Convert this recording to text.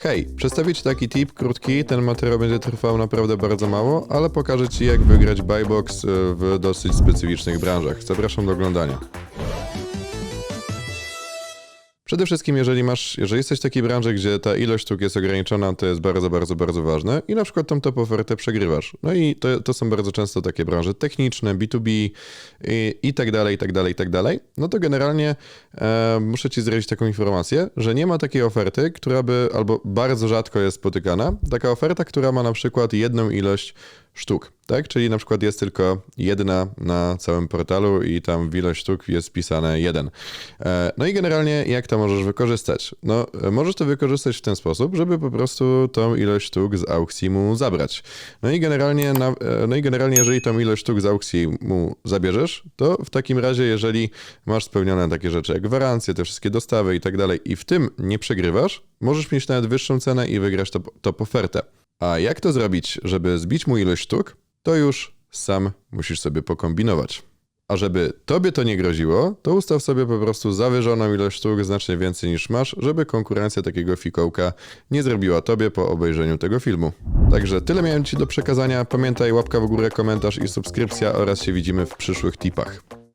Hej, przedstawię Ci taki tip krótki, ten materiał będzie trwał naprawdę bardzo mało, ale pokażę Ci jak wygrać buybox y, w dosyć specyficznych branżach. Zapraszam do oglądania. Przede wszystkim, jeżeli masz, jeżeli jesteś w takiej branży, gdzie ta ilość sztuk jest ograniczona, to jest bardzo, bardzo, bardzo ważne i na przykład tą top ofertę przegrywasz. No i to, to są bardzo często takie branże techniczne, B2B i, i tak dalej, i tak dalej, i tak dalej. No to generalnie e, muszę Ci zdradzić taką informację, że nie ma takiej oferty, która by, albo bardzo rzadko jest spotykana, taka oferta, która ma na przykład jedną ilość sztuk, tak? Czyli na przykład jest tylko jedna na całym portalu i tam w ilość sztuk jest wpisane jeden. E, No i generalnie jak to możesz wykorzystać? No, e, możesz to wykorzystać w ten sposób, żeby po prostu tą ilość sztuk z aukcji mu zabrać. No i generalnie, e, no i generalnie jeżeli tą ilość sztuk z aukcji mu zabierzesz, to w takim razie, jeżeli masz spełnione takie rzeczy jak gwarancje, te wszystkie dostawy i tak dalej i w tym nie przegrywasz, możesz mieć nawet wyższą cenę i wygrać top, top ofertę. A jak to zrobić, żeby zbić mu ilość sztuk, to już sam musisz sobie pokombinować. A żeby tobie to nie groziło, to ustaw sobie po prostu zawyżoną ilość sztuk, znacznie więcej niż masz, żeby konkurencja takiego fikołka nie zrobiła tobie po obejrzeniu tego filmu. Także tyle miałem ci do przekazania. Pamiętaj łapka w górę, komentarz i subskrypcja oraz się widzimy w przyszłych tipach.